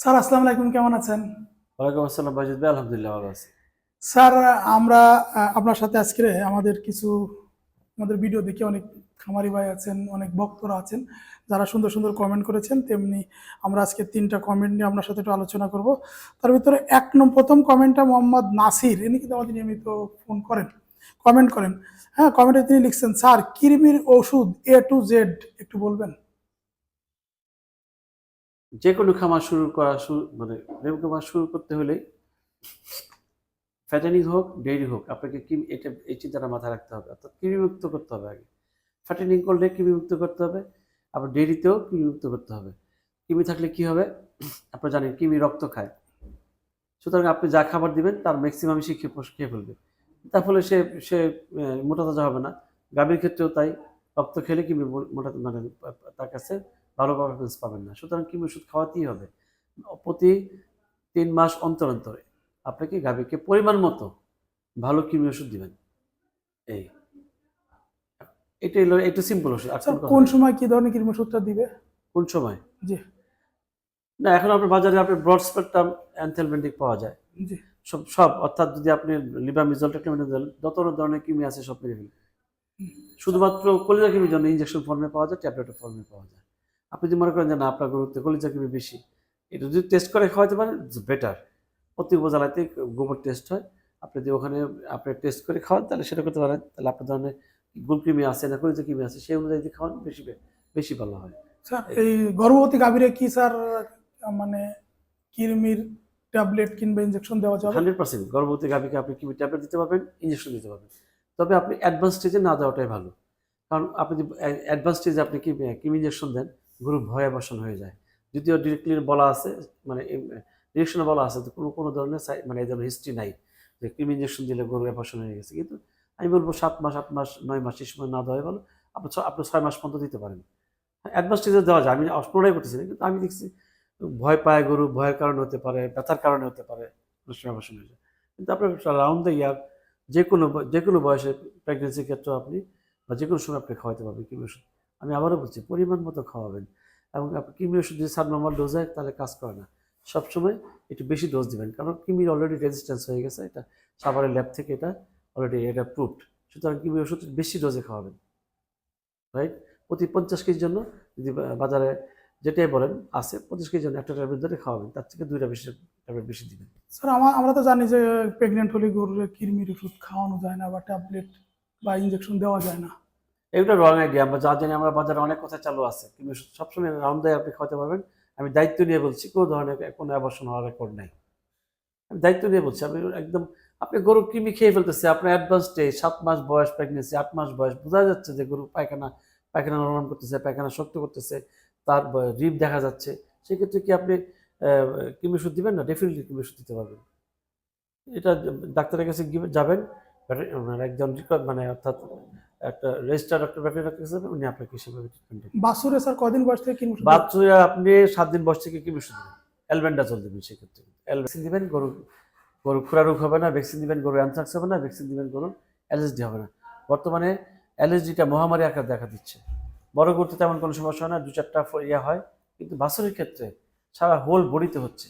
Sir আসসালামু আলাইকুম কেমন আছেন? ওয়ালাইকুম আসসালাম বাজিদ ভাই আলহামদুলিল্লাহ ভালো আছি। স্যার আমরা আপনার সাথে আজকে আমাদের কিছু আমাদের ভিডিও দেখে অনেক খামারি ভাই আছেন অনেক ভক্তরা আছেন যারা সুন্দর সুন্দর কমেন্ট করেছেন তেমনি আমরা আজকে তিনটা কমেন্ট নিয়ে আপনার সাথে একটু আলোচনা করব। তার ভিতরে এক নম্বর প্রথম কমেন্টটা মোহাম্মদ নাসির ইনি কিন্তু আমাদের নিয়মিত ফোন করেন কমেন্ট করেন। হ্যাঁ কমেন্টে তিনি লিখছেন স্যার কৃমির ওষুধ এ টু জেড একটু বলবেন? যে কোনো খামার শুরু করা শুরু মানে রেম খামার শুরু করতে হলে ফ্যাটানিং হোক, ডেইরি হোক, আপনাকে কি এটা, এই চিন্তাটা মাথায় রাখতে হবে। অর্থাৎ কৃমিমুক্ত করতে হবে আগে। ফ্যাটানিং করলে কৃমিমুক্ত করতে হবে, আবার ডেইরিতেও কৃমিমুক্ত করতে হবে। কৃমি থাকলে কি হবে? আপনারা জানেন কৃমি রক্ত খায়। সুতরাং আপনি যা খাবার দিবেন, তার ম্যাক্সিমাম সে খেয়ে ফেলবে। তার ফলে সে সে মোটা তাজা হবে না। গাভীর ক্ষেত্রেও তাই। রক্ত খেলে কৃমি মোটা মানে তার কাছে ভালো পারফরমেন্স পাবেন না। সুতরাং কৃমি ওষুধ খাওয়াতেই হবে। প্রতি তিন মাস অন্তর অন্তরে আপনাকে গাভীকে পরিমাণ মতো ভালো কৃমি ওষুধ দিবেন। এই। এটাই হলো একটু সিম্পল ওষুধ কোনো সময় কি ধরনের কৃমি ওষুধটা দিবে? কোন সময়? জি। না এখন আপনার বাজারে আপনার ব্রড স্পেকট্রাম অ্যান্থেলমেন্টিক পাওয়া যায়। সব সব অর্থাৎ যদি আপনি লিবামিজল টেকনোমিজল যত ধরনের কৃমি আছে সব মেরে শুধুমাত্র কলিজা কৃমির জন্য ইঞ্জেকশন ফর্মে পাওয়া যায় ট্যাবলেট ফর্মে পাওয়া যায়। আপনি যদি মনে করেন যে না আপনার গরুতে কলিজা কৃমি বেশি এটা যদি টেস্ট করে খাওয়াতে পারেন বেটার প্রতি উপজেলাতে গোবর টেস্ট হয়। আপনি যদি ওখানে আপনি টেস্ট করে খাওয়ান তাহলে সেটা করতে পারেন। তাহলে আপনার ধরনের গুল কৃমি আছে না কলিজা কৃমি আছে সেই অনুযায়ী যদি খাওয়ান বেশি বেশি ভালো হয়। স্যার এই গর্ভবতী গাভীরে কি স্যার মানে কৃমির ট্যাবলেট কিংবা ইঞ্জেকশন দেওয়া যাবে? Hundred percent. গর্ভবতী গাভীকে আপনি কিমি ট্যাবলেট দিতে পারবেন ইঞ্জেকশন দিতে পারবেন। তবে আপনি অ্যাডভান্স স্টেজে না দেওয়াটাই ভালো। কারণ আপনি যদি অ্যাডভান্স স্টেজে আপনি কি কিমি ইঞ্জেকশন দেন গরু ভয়ে বসন হয়ে যায়। যদিও ডিরেক্টলি বলা আছে মানে ডিরেকশনে বলা আছে, তো কোনো কোনো ধরনের মানে ধরনের হিস্ট্রি নাই যে ক্রিমি ইঞ্জেকশন দিলে গরু অ্যাবর্ষণ হয়ে গেছে। কিন্তু আমি বলব সাত মাস, আট মাস, নয় মাস এই সময় না দেওয়াই ভালো। আপনি ছ- আপনি ছয় মাস পর্যন্ত দিতে পারেন। অ্যাডভান্স স্টেজে দেওয়া যায়। আমি অস্প্রোটাই করতেছি না, কিন্তু আমি দেখছি ভয় পায় গরু, ভয়ের কারণে হতে পারে, ব্যথার কারণে হতে পারে অ্যাবর্ষণ হয়ে যায়। কিন্তু আপনার রাউন্ড দ্য ইয়ার যে কোনো যে কোনো বয়সে প্রেগনেন্সির ক্ষেত্রেও আপনি বা যে কোনো সময় আপনি খাওয়াতে পারবেন কৃমি ওষুধ আমি আবারও বলছি, পরিমাণ মতো খাওয়াবেন। এবং আপনি কৃমি ওষুধ যদি সাত নম্বর ডোজ হয়, তাহলে কাজ করে না। সবসময় একটু বেশি ডোজ দেবেন, কারণ কিমির অলরেডি রেজিস্ট্যান্স হয়ে গেছে, এটা সাভারের ল্যাব থেকে এটা অলরেডি এটা প্রুভড সুতরাং কৃমি ওষুধ বেশি ডোজে খাওয়াবেন। রাইট প্রতি পঞ্চাশ কেজির জন্য যদি বাজারে যেটাই বলেন, আছে পঁচিশ জন্য একটা ট্যাবলেট ধরে খাওয়াবেন, তার থেকে দুইটা বেশি ট্যাবলেট বেশি দিবেন। স্যার আমার আমরা তো জানি যে প্রেগনেন্ট হলে গরুর কৃমির ওষুধ খাওয়ানো যায় না বা ট্যাবলেট বা ইঞ্জেকশন দেওয়া যায় না। এগুলো রং আইডিয়া আমরা যা জানি আমরা বাজারে অনেক কথা চালু আছে, কিন্তু সবসময় রাউন্ড দেয় আপনি খাওয়াতে পারবেন। আমি দায়িত্ব নিয়ে বলছি, কোনো ধরনের কোনো অ্যাবর্শন হওয়ার রেকর্ড নাই। আমি দায়িত্ব নিয়ে বলছি আপনি একদম, আপনি গরু কৃমি খেয়ে ফেলতেছে আপনার অ্যাডভান্স ডে সাত মাস বয়স প্রেগনেন্সি আট মাস বয়স, বোঝা যাচ্ছে যে গরু পায়খানা পায়খানা নরম করতেছে, পায়খানা শক্ত করতেছে, তার রিপ দেখা যাচ্ছে। সেক্ষেত্রে কি আপনি কৃমি ওষুধ দিবেন না? ডেফিনেটলি কৃমি ওষুধ দিতে পারবেন। এটা ডাক্তারের কাছে যাবেন মানে একজন মানে অর্থাৎ একটা রেজিস্টার ডক্টর ডাক্তার কাছে উনি আপনাকে সেভাবে ট্রিটমেন্ট দেবেন বাসুরে স্যার কদিন বয়স থেকে কৃমি ওষুধ আপনি সাত দিন বয়স থেকে কি ওষুধ দেবেন অ্যালবেন্ডাজল দেবেন সেক্ষেত্রে। ভ্যাকসিন দিবেন গরু গরু খুরা রোগ হবে না ভ্যাকসিন দিবেন গরু অ্যানথ্রাক্স হবে না ভ্যাকসিন দিবেন গরু অ্যালার্জি হবে না। বর্তমানে অ্যালার্জিটা মহামারী আকার দেখা দিচ্ছে। বড় গরুতে তেমন কোনো সমস্যা হয় না দু চারটা ইয়া হয়। কিন্তু বাছুরের ক্ষেত্রে সারা হোল বডিতে হচ্ছে।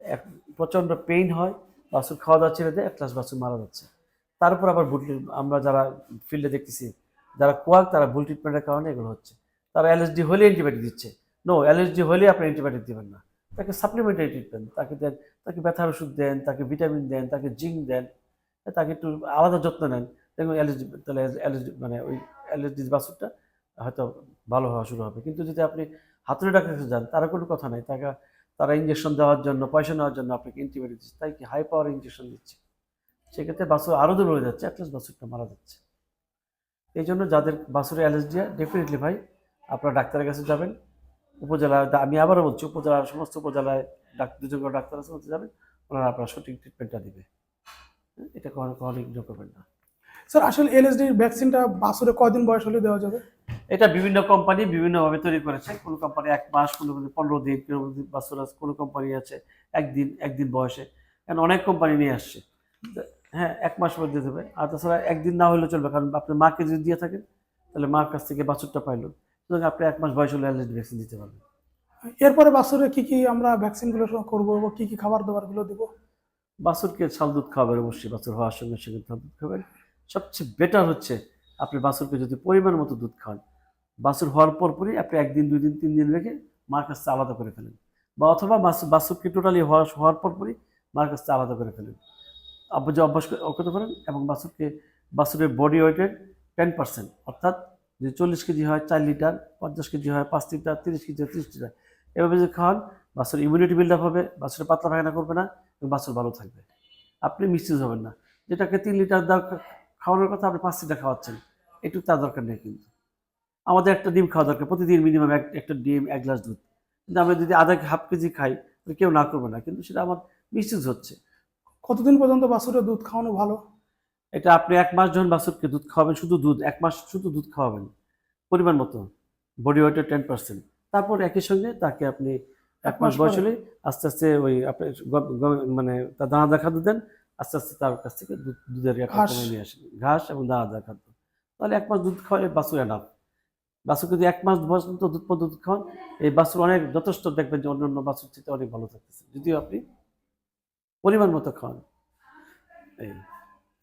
এক প্রচণ্ড পেইন হয় বাছুর খাওয়া দাওয়া ছেড়ে দেয় এক ক্লাস বাছুর মারা যাচ্ছে। তারপর আবার ভুল আমরা যারা ফিল্ডে দেখতেছি, যারা কোয়াক তারা ভুল ট্রিটমেন্টের কারণে এগুলো হচ্ছে। তারা অ্যালার্জি হলে অ্যান্টিবায়োটিক দিচ্ছে। নো অ্যালার্জি হলে আপনি অ্যান্টিবায়োটিক দিবেন না। তাকে সাপ্লিমেন্টারি ট্রিটমেন্ট তাকে দেন, তাকে ব্যথার ওষুধ দেন, তাকে ভিটামিন দেন, তাকে জিঙ্ক দেন তাকে একটু আলাদা যত্ন নেন। দেখুন অ্যালার্জি তাহলে অ্যালার্জি মানে ওই অ্যালার্জি বাসুরটা হয়তো ভালো হওয়া শুরু হবে। কিন্তু যদি আপনি হাতুড়ি ডাক্তার কাছে যান, তারা কোনো কথা নাই। তাকে তারা ইঞ্জেকশন দেওয়ার জন্য, পয়সা নেওয়ার জন্য আপনাকে অ্যান্টিবায়োটিক দিচ্ছে। তাই কি হাই পাওয়ার ইঞ্জেকশন দিচ্ছে? সেক্ষেত্রে বাছুর আরও দূর হয়ে যাচ্ছে অ্যাটলিস্ট বাছুরটা মারা যাচ্ছে। এই জন্য যাদের বাছুরের অ্যালার্জি ডেফিনেটলি ভাই আপনারা ডাক্তারের কাছে যাবেন। উপজেলা আমি আবারও বলছি উপজেলার সমস্ত উপজেলায় ডাক্তার দুজন করে ডাক্তার আছে যাবেন। ওনারা আপনার সঠিক ট্রিটমেন্টটা দিবে। হ্যাঁ, এটা কখনো কখনো ইগনোর করবেন না। স্যার আসলে এলএসডি ভ্যাকসিনটা বাসুরে কদিন বয়স হলে দেওয়া যাবে? এটা বিভিন্ন কোম্পানি বিভিন্নভাবে তৈরি করেছে। কোনো কোম্পানি এক মাস কোনো কোম্পানি পনেরো দিন কোনো আছে কোনো কোম্পানি আছে একদিন একদিন বয়সে। কারণ অনেক কোম্পানি নিয়ে আসছে। হ্যাঁ এক মাস পর দিয়ে দেবে আর তাছাড়া একদিন না হলেও চলবে কারণ আপনার মাকে যদি দিয়ে থাকেন তাহলে মার কাছ থেকে বাছুরটা পাইলো। সুতরাং আপনি এক মাস বয়স হলে অ্যালার্জি ভ্যাকসিন দিতে পারবেন। এরপরে বাছুরে কি কি আমরা ভ্যাকসিনগুলো করব বা কি কি খাবার দাবারগুলো দেবো? বাছুরকে ছাল দুধ খাওয়াবেন অবশ্যই বাছুর হওয়ার সঙ্গে সঙ্গে ছাল দুধ খাবেন। সবচেয়ে বেটার হচ্ছে আপনি বাছুরকে যদি পরিমাণ মতো দুধ খাওয়ান বাছুর হওয়ার পর পরই আপনি একদিন দুই দিন তিন দিন রেখে মার কাছ থেকে আলাদা করে ফেলেন। বা অথবা বাছুর বাছুরকে টোটালি হওয়া হওয়ার পর পরই মার কাছ থেকে আলাদা করে ফেলেন। আপনি যে অভ্যাস করে- করতে পারেন এবং বাছুরকে বাছুরের বডি ওয়েটের টেন পার্সেন্ট অর্থাৎ যদি চল্লিশ কেজি হয় চার লিটার, পঞ্চাশ কেজি হয় পাঁচ লিটার, তিরিশ কেজি হয় তিরিশ লিটার, এভাবে যদি খাওয়ান বাছুর ইমিউনিটি বিল্ড আপ হবে বাছুরের পাতলা পায়খানা করবে না এবং বাছুর ভালো থাকবে। আপনি মিসইউজ হবেন না। যেটাকে তিন লিটার দরকার খাওয়ানোর কথা আপনি পাঁচ লিটার খাওয়াচ্ছেন, একটু তার দরকার নেই কিন্তু। আমাদের একটা ডিম খাওয়া দরকার, প্রতিদিন মিনিমাম এক একটা ডিম, এক গ্লাস দুধ। কিন্তু আমরা যদি আধা হাফ কেজি খাই, তাহলে কেউ না করবে না, কিন্তু সেটা আমার মিসইউজ হচ্ছে। কতদিন পর্যন্ত বাছুরে দুধ খাওয়ানো ভালো? এটা আপনি এক মাস যখন বাছুরকে দুধ খাওয়াবেন শুধু দুধ এক মাস শুধু দুধ খাওয়াবেন পরিমাণ মতো বডি ওয়েটের টেন পার্সেন্ট তারপর একই সঙ্গে তাকে আপনি এক মাস বয়স হলে আস্তে আস্তে ওই আপনি মানে তার দানাদার খাদ্য দেন আস্তে আস্তে তার কাছ থেকে দুধ দুধের। কমে নিয়ে আসেন। ঘাস এবং দানাদার খাদ্য। তাহলে এক মাস দুধ খাওয়ালে বাছুর এনাফ বাছুর যদি এক মাস পর্যন্ত দুধ পর্যন্ত দুধ খাওয়ান এই বাছুর অনেক যথেষ্ট দেখবেন যে অন্য অন্য বাছুর থেকে অনেক ভালো থাকতেছে। যদিও আপনি পরিমাণ মতো খাওয়ান। এই।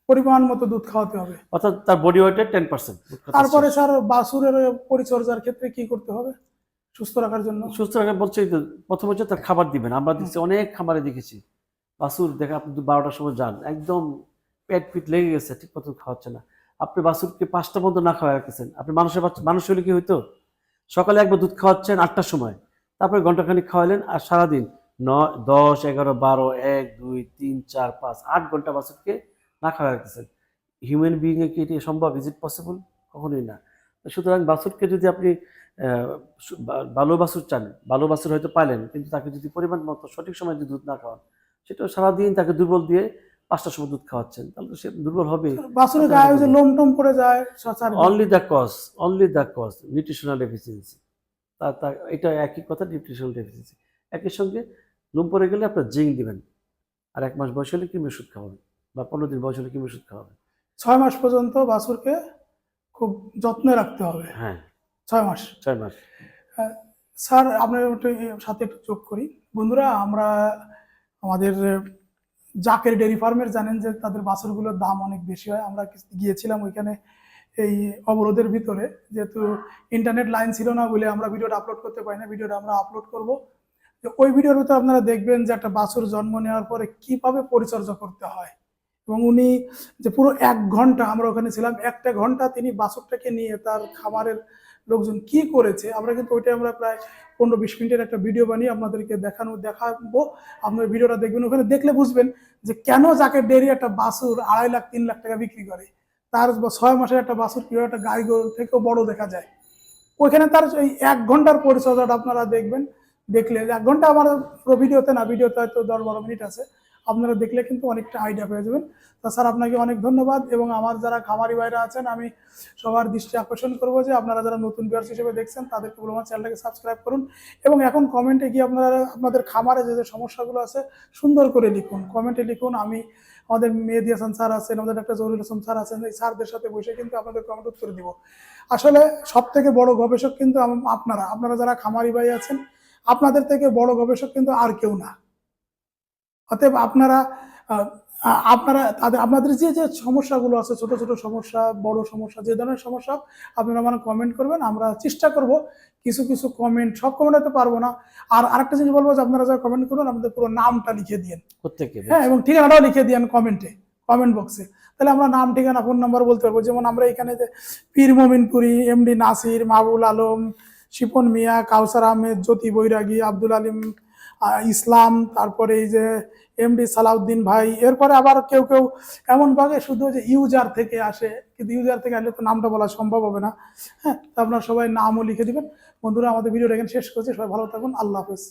পরিমাণ মতো দুধ খাওয়াতে হবে। অর্থাৎ তার বডি ওয়েটের টেন পার্সেন্ট তারপরে স্যার বাছুরের পরিচর্যার ক্ষেত্রে কি করতে হবে? সুস্থ রাখার জন্য। সুস্থ রাখা বলছে তো প্রথম হচ্ছে তার খাবার দিবেন। আমরা দেখছি অনেক খামারে দেখেছি। বাছুর দেখা আপনি বারোটার সময় যান একদম পেট পিট লেগে গেছে ঠিক মতো খাওয়াচ্ছে না। আপনি বাছুরকে পাঁচটা পর্যন্ত না খাওয়া রাখতেছেন। আপনি মানুষের মানুষ হলে কি হইতো? সকালে একবার দুধ খাওয়াচ্ছেন আটটার সময়। তারপরে ঘন্টাখানিক খাওয়ালেন আর সারাদিন নয় দশ এগারো বারো এক দুই তিন চার পাঁচ আট ঘণ্টা বাছুরকে না খাওয়া রাখতেছেন। হিউম্যান বিইংয়ে কি এটি সম্ভব? ইজ ইট পসিবল কখনোই না। সুতরাং বাছুরকে যদি আপনি ভালো বাছুর চান ভালো বাছুর হয়তো পাইলেন কিন্তু তাকে যদি পরিমাণ মতো সঠিক সময় যদি দুধ না খাওয়ান সেটা সারাদিন তাকে দুর্বল দিয়ে পাঁচটার সময় দুধ খাওয়াচ্ছেন তাহলে তো সে দুর্বল হবে বাছুরের গায়ে যে লোম টোম পড়ে যায় only the. Cause only the cause nutritional deficiency তা তা এটা একই কথা নিউট্রিশনাল ডেফিসিয়েন্সি একই সঙ্গে লুম পড়ে গেলে আপনার জিঙ্ক দিবেন। আর এক মাস বয়স হলে কৃমি ওষুধ খাওয়াবেন? বা পনেরো দিন বয়স হলে কৃমি ওষুধ খাওয়াবেন? ছয় মাস পর্যন্ত বাছুরকে খুব যত্নে রাখতে হবে। হ্যাঁ। ছয় মাস। ছয় মাস। স্যার আপনার সাথে একটু যোগ করি। বন্ধুরা আমরা আমাদের জাকের ডেয়ারি ফার্মের জানেন যে তাদের বাছুরগুলোর দাম অনেক বেশি হয়। আমরা গিয়েছিলাম ওইখানে এই অবরোধের ভিতরে। যেহেতু ইন্টারনেট লাইন ছিল না বলে আমরা ভিডিওটা আপলোড করতে পারি না। ভিডিওটা আমরা আপলোড করব। ওই ভিডিওর ভিতরে আপনারা দেখবেন যে একটা বাছুর জন্ম নেওয়ার পরে কীভাবে পরিচর্যা করতে হয়। এবং উনি যে পুরো এক ঘণ্টা আমরা ওখানে ছিলাম, একটা ঘণ্টা তিনি বাছুরটাকে নিয়ে তার খামারের লোকজন কি করেছে, আমরা কিন্তু ওইটা আমরা প্রায় পনেরো বিশ মিনিটের একটা ভিডিও বানিয়ে আপনাদেরকে দেখানো, দেখাবো। আপনার ভিডিওটা দেখবেন, ওখানে দেখলে বুঝবেন যে কেন যাকে ডেরি একটা বাছুর আড়াই লাখ, তিন লাখ টাকা বিক্রি করে। তার ছয় মাসের একটা বাছুর কীভাবে একটা গাই গরুর থেকেও বড় দেখা যায়। ওইখানে তার এক ঘণ্টার পরিচর্যাটা আপনারা দেখবেন। দেখলে, এক ঘণ্টা আমার পুরো ভিডিওতে না, ভিডিওতে হয়তো দশ বারো মিনিট আছে, আপনারা দেখলে কিন্তু অনেকটা আইডিয়া পেয়ে যাবেন। তাছাড়া আপনাকে অনেক ধন্যবাদ এবং আমার যারা খামারি ভাইরা আছেন, আমি সবার দৃষ্টি আকর্ষণ করব যে আপনারা যারা নতুন ভিউয়ার্স হিসেবে দেখছেন, তাদেরকে বলব আমার চ্যানেলটাকে সাবস্ক্রাইব করুন এবং এখন কমেন্টে গিয়ে আপনারা, আপনাদের খামারে যে যে সমস্যাগুলো আছে, সুন্দর করে লিখুন। কমেন্টে লিখুন, আমি আমাদের মেহেদি হাসান স্যার আছেন, আমাদের একটা জরুল হাসান স্যার আছেন, এই স্যারদের সাথে বসে কিন্তু আপনাদের কমেন্ট উত্তর দিব। আসলে সব থেকে বড় গবেষক কিন্তু আপনারা আপনারা যারা খামারি ভাই আছেন আপনাদের থেকে বড় গবেষক কিন্তু আর কেউ না। অতএব আপনারা আপনারা তাদের আপনাদের যে যে সমস্যাগুলো আছে ছোট ছোট সমস্যা বড় সমস্যা যে ধরনের সমস্যা আপনারা মানে কমেন্ট করবেন আমরা চেষ্টা করব। কিছু কিছু কমেন্ট সব কমেন্ট হতে পারব না। আর আরেকটা জিনিস বলব যে আপনারা যারা কমেন্ট করুন আমাদের পুরো নামটা লিখে দিন প্রত্যেকে হ্যাঁ এবং ঠিকানাটাও লিখে দিন কমেন্টে কমেন্ট বক্সে তাহলে আমরা নাম ঠিকানা ফোন নাম্বার বলতে পারব। যেমন আমরা এখানে যে পীর মমিনপুরি এমডি নাসির মাহবুল আলম শিপন মিয়া, কাউসার আহমেদ, জ্যোতি বৈরাগী, আব্দুল আলিম ইসলাম, তারপরে এই যে এমডি সালাউদ্দিন ভাই, এরপরে আবার কেউ কেউ এমন ভাবে শুধু যে ইউজার থেকে আসে, কিন্তু ইউজার থেকে আসলে তো নামটা বলা সম্ভব হবে না। হ্যাঁ আপনারা সবাই নামও লিখে দিবেন। বন্ধুরা, আমাদের ভিডিওটা এখানে শেষ করছি। সবাই ভালো থাকুন। আল্লাহ হাফেজ।